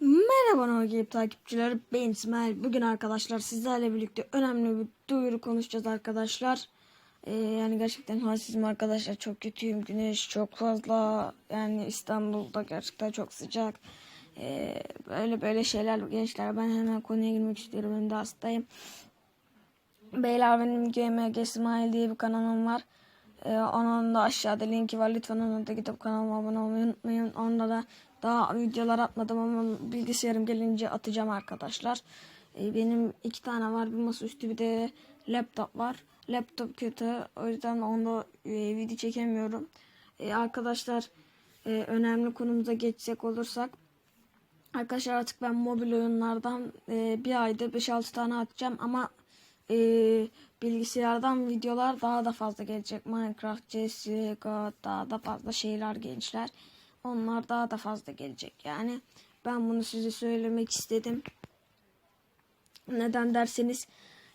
Merhaba Nogip takipçiler ben İsmail. Bugün arkadaşlar sizlerle birlikte önemli bir duyuru konuşacağız arkadaşlar. Ee, yani gerçekten halsizim arkadaşlar çok kötüyüm. Güneş çok fazla yani İstanbul'da gerçekten çok sıcak. Ee, böyle böyle şeyler gençler ben hemen konuya girmek istiyorum. Ben de hastayım. Beyler benim GMG İsmail diye bir kanalım var. Ee, onun da aşağıda linki var. Lütfen ona da gidip kanalıma abone olmayı unutmayın. Onda da daha videolar atmadım ama bilgisayarım gelince atacağım arkadaşlar. Ee, benim iki tane var. Bir masaüstü bir de laptop var. Laptop kötü. O yüzden onda e, video çekemiyorum. Ee, arkadaşlar e, önemli konumuza geçecek olursak Arkadaşlar artık ben mobil oyunlardan e, bir ayda 5-6 tane atacağım ama e, bilgisayardan videolar daha da fazla gelecek. Minecraft, CSGO daha da fazla şeyler gençler. Onlar daha da fazla gelecek yani. Ben bunu size söylemek istedim. Neden derseniz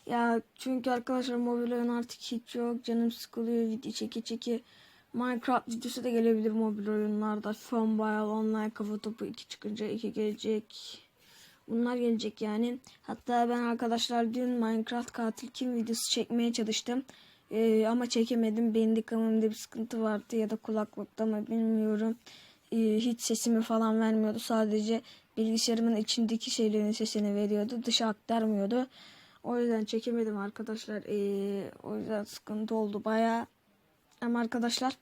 ya çünkü arkadaşlar mobil oyun artık hiç yok. Canım sıkılıyor video çeki çeki. Minecraft videosu da gelebilir mobil oyunlarda. Funbile, Online, Kafa Topu 2 çıkınca 2 gelecek. Bunlar gelecek yani. Hatta ben arkadaşlar dün Minecraft katil kim videosu çekmeye çalıştım. Ee, ama çekemedim. Bandicam'ımda bir sıkıntı vardı ya da kulaklıkta mı bilmiyorum. Ee, hiç sesimi falan vermiyordu. Sadece bilgisayarımın içindeki şeylerin sesini veriyordu. Dışa aktarmıyordu. O yüzden çekemedim arkadaşlar. Ee, o yüzden sıkıntı oldu baya. Ama arkadaşlar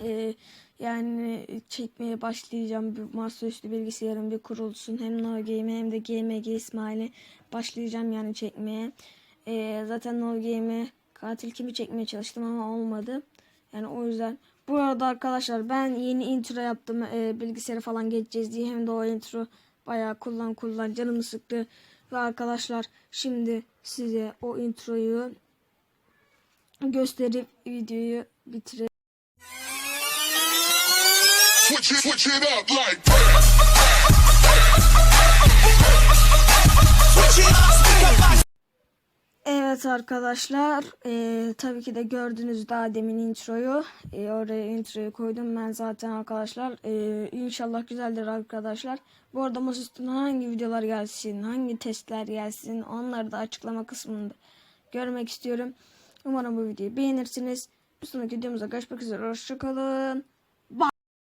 ee, yani çekmeye başlayacağım. Bir masaüstü bilgisayarım bir kurulsun. Hem No Game'e hem de GMG İsmail'e başlayacağım yani çekmeye. Ee, zaten No Game'e katil kimi çekmeye çalıştım ama olmadı. Yani o yüzden. Bu arada arkadaşlar ben yeni intro yaptım. Ee, bilgisayara falan geçeceğiz diye. Hem de o intro bayağı kullan kullan canımı sıktı. Ve arkadaşlar şimdi size o introyu gösterip videoyu bitirelim. Switch it, switch it up like Evet arkadaşlar eee, tabii ki de gördünüz daha demin introyu. Eee, oraya introyu koydum ben zaten arkadaşlar. Eee, inşallah güzeldir arkadaşlar. Bu arada masaüstüne hangi videolar gelsin hangi testler gelsin onları da açıklama kısmında görmek istiyorum. Umarım bu videoyu beğenirsiniz. Bir sonraki videomuzda görüşmek üzere hoşçakalın